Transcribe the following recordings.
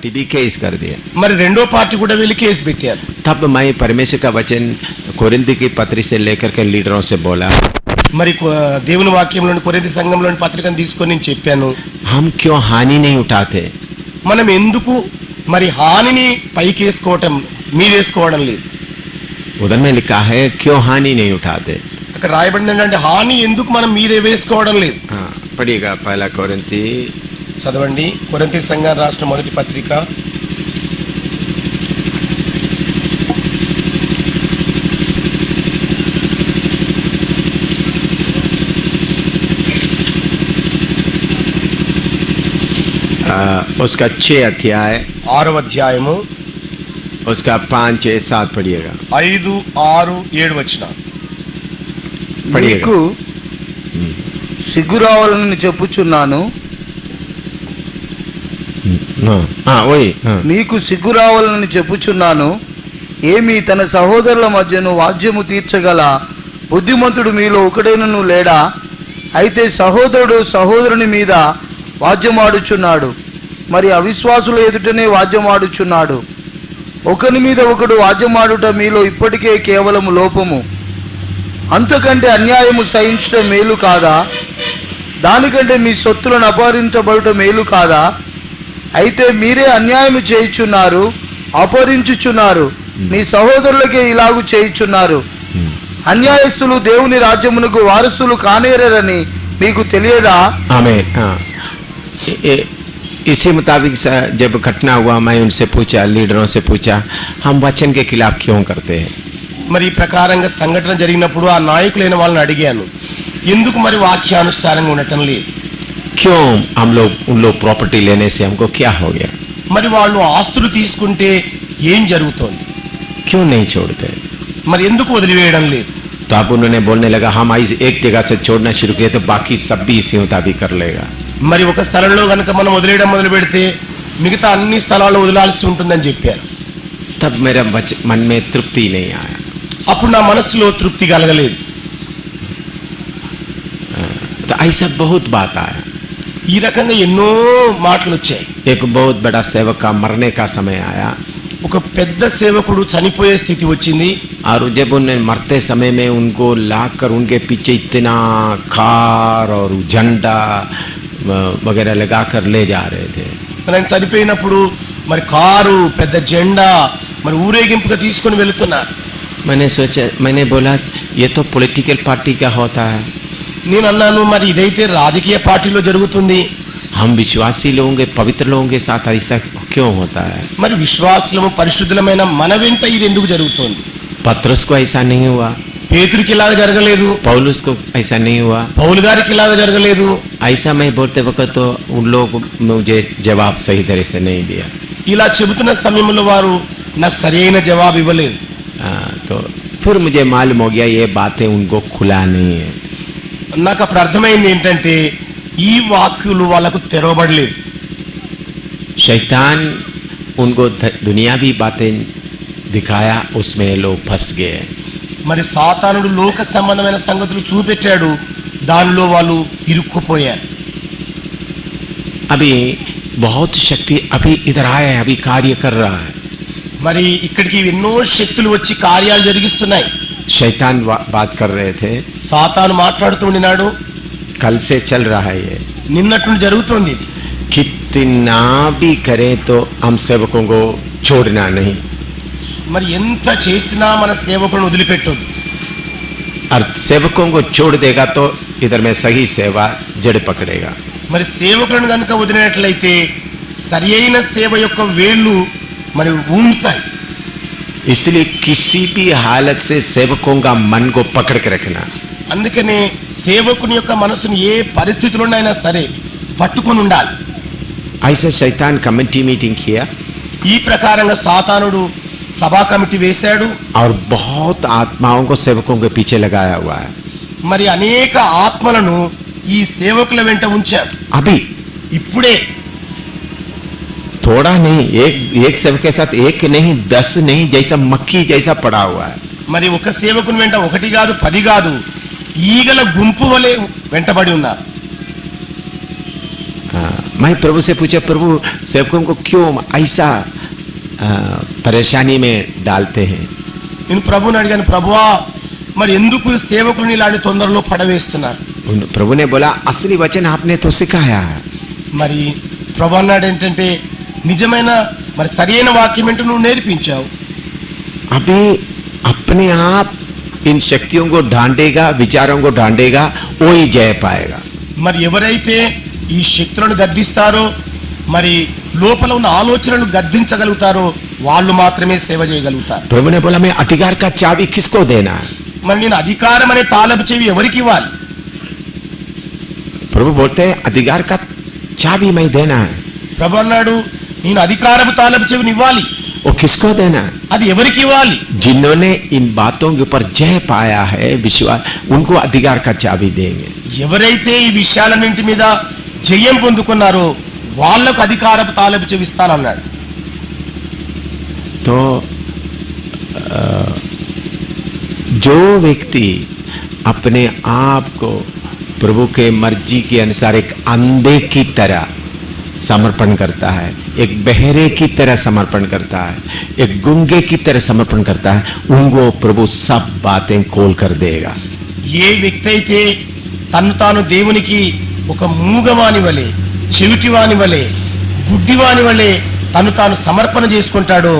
Party भी case कर दिया మరి రెండో పార్టీ కూడా వెళ్ళి కేసు పెట్టారు तब मैं परमेश्वर का वचन कोरिंदी की पत्री से लेकर के लीडरों से बोला మరి కొ- దేవుని వాక్యంలోని కొరింది సంఘంలోని పత్రికను తీసుకొని నేను చెప్పాను हम क्यों हानि नहीं उठाते మనం ఎందుకు మరి హానిని పైకేసుకోవటం మీదేసుకోవడం లేదు उधर में लिखा है क्यों हानि नहीं उठाते అక్కడ రాయబడింది ఏంటంటే హాని ఎందుకు మనం మీదే వేసుకోవడం లేదు हाँ पढ़िएगा पहला कोरिंती చదవండి కొరంతి సంఘం రాష్ట్ర మొదటి పత్రిక आ, उसका छः अध्याय ఆరవ అధ్యాయము उसका पाँच छः सात पढ़िएगा ఐదు ఆరు ఏడు వచ్చిన పడియగా. నీకు సిగ్గు రావాలని చెప్పుచున్నాను నీకు సిగ్గు రావాలని చెప్పుచున్నాను. ఏమి తన సహోదరుల మధ్యను వాద్యము తీర్చగల బుద్ధిమంతుడు మీలో ఒకడైనను లేడా? అయితే సహోదరుడు సహోదరుని మీద వాద్యమాడుచున్నాడు. మరి అవిశ్వాసుల ఎదుటనే వాద్యమాడుచున్నాడు. ఒకరి మీద ఒకడు వాద్యమాడుట మీలో ఇప్పటికే కేవలం లోపము. అంతకంటే అన్యాయము సహించడం మేలు కాదా? దానికంటే మీ సొత్తులను అపహరించబడటం మేలు కాదా? అయితే మీరే అన్యాయము చేయుచున్నారు అపహరించుచున్నారు మీ సహోదరులకే ఇలాగు చేయుచున్నారు అన్యాయస్తులు దేవుని రాజ్యమునకు వారసులు కానేరని మీకు తెలియదా हमें हाँ ए- ए- इसी मुताबिक स- जब घटना हुआ मैं उनसे पूछा लीडरों से पूछा हम वचन के खिलाफ क्यों करते हैं మరి ఈ ప్రకారంగా సంఘటన జరిగినప్పుడు ఆ నాయకులైన వాళ్ళని అడిగాను ఎందుకు మరి వాక్యానుసారంగా ఉండటం లేదు क्यों हम लोग उन लोग प्रॉपर्टी लेने से हमको क्या हो गया మరి వాళ్ళు ఆస్తులు తీసుకుంటే ఏం జరుగుతోంది क्यों नहीं छोड़ते మరి ఎందుకు వదిలివేయడం లేదు तो आप उन्होंने बोलने लगा हम इस एक जगह से छोड़ना शुरू किए तो बाकी सब भी इसी मुताबिक कर लेगा మరి ఒక స్థలంలో కనుక మనం వదిలేయడం మొదలు పెడితే మిగతా అన్ని స్థలాల్లో వదిలాల్సి ఉంటుందని చెప్పారు तब मेरा बच, मन में तृप्ति नहीं आया అప్పుడు నా మనస్సులో తృప్తి కలగలేదు तो ऐसा बहुत बात आया ఈ రకంగా ఎన్నో మాటలు వచ్చాయి एक बहुत बड़ा सेवक का मरने का समय आया ఒక పెద్ద సేవకుడు చనిపోయే స్థితి వచ్చింది और जब उन्हें मरते समय में उनको लाकर उनके पीछे इतना कार और झंडा अ, वगैरह लगाकर ले जा रहे थे మరి ఆయన చనిపోయినప్పుడు మరి కారు పెద్ద జెండా మరి ఊరేగింపుగా తీసుకొని వెళుతున్నారు मैंने सोचा मैंने बोला ये तो पॉलिटिकल पार्टी का होता है నేను అన్నాను మరి ఇదైతే రాజకీయ పార్టీలో జరుగుతుంది हम विश्वासी लोगों के पवित्र लोगों के साथ ऐसा क्यों होता है మరి విశ్వాసులము పరిశుద్ధులమైన మన వెంట ఇది ఎందుకు జరుగుతోంది पत्रस को ऐसा नहीं हुआ పేతురికి ఇలాగ జరగలేదు पौलुस को ऐसा नहीं हुआ పౌలు గారికి ఇలాగ జరగలేదు ऐसा मैं बोलते वक्त तो उन लोग मुझे जवाब सही तरह से नहीं दिया ఇలా చెబుతున్న సమయంలో వారు నాకు సరైన జవాబు ఇవ్వలేదు आ, तो फिर मुझे मालूम हो गया ये बातें उनको खुला नहीं है నాకు అప్పుడు అర్థమైంది ఏంటంటే ఈ వాక్యులు వాళ్ళకు తెరవబడలేదు शैतान उनको ध- दुनियावी बातें दिखाया उसमें ये लोग फंस गए మరి సాతానుడు లోక సంబంధమైన సంగతులు చూపెట్టాడు దానిలో వాళ్ళు ఇరుక్కుపోయారు अभी बहुत शक्ति अभी इधर आया है अभी कार्य कर रहा है మరి ఇక్కడికి ఎన్నో శక్తులు వచ్చి కార్యాలు జరిగిస్తున్నాయి शैतान वा- बात कर रहे थे సాతాను మాట్లాడుతూ ఉండినాడు कल से चल रहा है ये నిన్నటి నుండి జరుగుతోంది ఇది कितना भी करे तो हम सेवकों को छोड़ना नहीं మరి ఎంత చేసినా మన సేవకులను వదిలిపెట్టొద్దు और सेवकों को छोड़ देगा तो इधर में सही सेवा जड़ पकड़ेगा మరి సేవకులను కనుక వదిలినట్లయితే సరి అయిన సేవ యొక్క వేళ్ళు మరి ఊంటాయి इसलिए किसी भी हालत से सेवकों का मन को पकड़ के रखना అందుకనే సేవకుని యొక్క మనసును ఏ పరిస్థితిలోనైనా సరే పట్టుకొని ఉండాలి ऐसे शैतान कमेटी मीटिंग किया ఈ ప్రకారంగా సాతానుడు సభా కమిటీ వేశాడు और बहुत आत्माओं को सेवकों के पीछे लगाया हुआ है మరి అనేక ఆత్మలను ఈ సేవకుల వెంట ఉంచాడు अभी ఇప్పుడే थोड़ा नहीं एक एक सेवक के साथ एक नहीं दस नहीं जैसा मक्खी जैसा पड़ा हुआ है మరి ఒక సేవకుని వెంట ఒకటి కాదు పది కాదు ఈగల గుంపు వలె వెంటబడి ఉన్నారు हाँ, मैं प्रभु से पूछा प्रभु सेवकों को क्यों ऐसा आ, परेशानी में डालते हैं నేను ప్రభుని అడిగాను ప్రభువా మరి ఎందుకు ఈ సేవకులను ఇలాంటి తొందరలో పడవేస్తున్నారు उन- प्रभु ने बोला असली वचन आपने तो सिखाया है మరి ప్రభు అన్నాడు ఏంటంటే నిజమైన మరి సరైన వాక్యం ఏంటో నువ్వు నేర్పించావు. అవి అప్నే ఆప్ ఇన్ శక్తియం కో డాండేగా విచారం కో ఢాండేగా ఓయి జయ పాయగా మరి ఎవరైతే ఈ శక్తులను గద్దిస్తారో మరి లోపల ఉన్న ఆలోచనలు గద్దించగలుగుతారో వాళ్ళు మాత్రమే సేవ చేయగలుగుతారు. ప్రభుని బలమే అధికారిక చావి కిస్కో దేనా మరి నేను అధికారం అనే తాలపు చెవి ఎవరికి ఇవ్వాలి? ప్రభు పోతే అధికారిక చావి మై దేనా ప్రభు అన్నాడు నేను అధికారపు తాళపు చెవిని ఇవ్వాలి वो किसको देना है అది ఎవరికి ఇవ్వాలి जिन्होंने इन बातों के ऊपर जय पाया है विश्वास उनको अधिकार का चाबी देंगे ఎవరైతే ఈ విషయాలన్నింటి మీద జయం పొందుకున్నారో వాళ్లకు అధికారపు తాళపు చెవి ఇస్తానన్నాడు तो अ, जो व्यक्ति अपने आप को प्रभु के मर्जी के अनुसार एक अंधे की तरह समर्पण करता है एक बहरे की तरह समर्पण करता है एक गुंगे की तरह समर्पण करता है उनको प्रभु सब बातें खोल कर देगा ఏ వ్యక్తి అయితే తను తాను దేవునికి ఒక మూగవాని వలె చెవిటివాని వలె గుడ్డివాని వలె తను తాను సమర్పణ చేసుకుంటాడో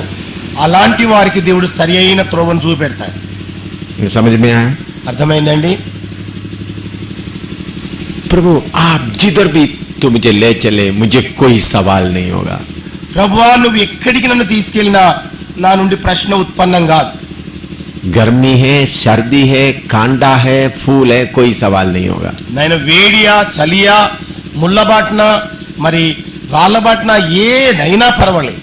అలాంటి వారికి దేవుడు సరి అయిన త్రోవను చూపెడతాడు ये समझ में आया అర్థమైందండి प्रभु आप जिधर भी तू मुझे ले चले मुझे कोई सवाल नहीं होगा ప్రభువా నువ్వు ఎక్కడికి నన్ను తీసుకెళ్ళినా నా నుండి ప్రశ్న ఉత్పన్నం కాదు गर्मी है सर्दी है कांडा है फूल है कोई सवाल नहीं होगा నేను వేడియా చలియా ముళ్ళబాట్న మరి రాళ్ళబాట్న ఏదైనా పర్వాలేదు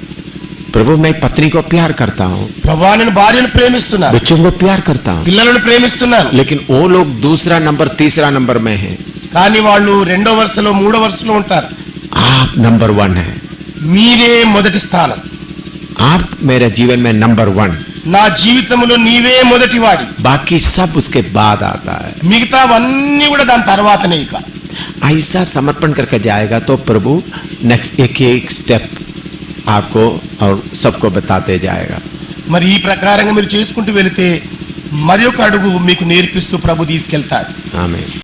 प्रभु मैं पत्नी को प्यार करता हूँ ప్రభా నేను భార్యను ప్రేమిస్తున్నాను बच्चों को प्यार करता हूँ పిల్లలను ప్రేమిస్తున్నాను लेकिन वो लोग दूसरा नंबर तीसरा नंबर में है కానీ వాళ్ళు రెండో వరుసలో మూడో వరుసలో ఉంటారు आप नंबर वन है మీరే మొదటి స్థానం आप मेरे जीवन में नंबर वन నా జీవితంలో నీవే మొదటి వాడి बाकी सब उसके बाद आता है మిగతావన్నీ కూడా దాని తర్వాతనే ఇక ऐसा समर्पण करके जाएगा तो प्रभु नेक्स्ट एक एक स्टेप आपको और सबको बताते जाएगा మరి ఈ ప్రకారంగా మీరు చేసుకుంటూ వెళితే మరి ఒక అడుగు మీకు నేర్పిస్తూ ప్రభు తీసుకెళ్తాడు आमीन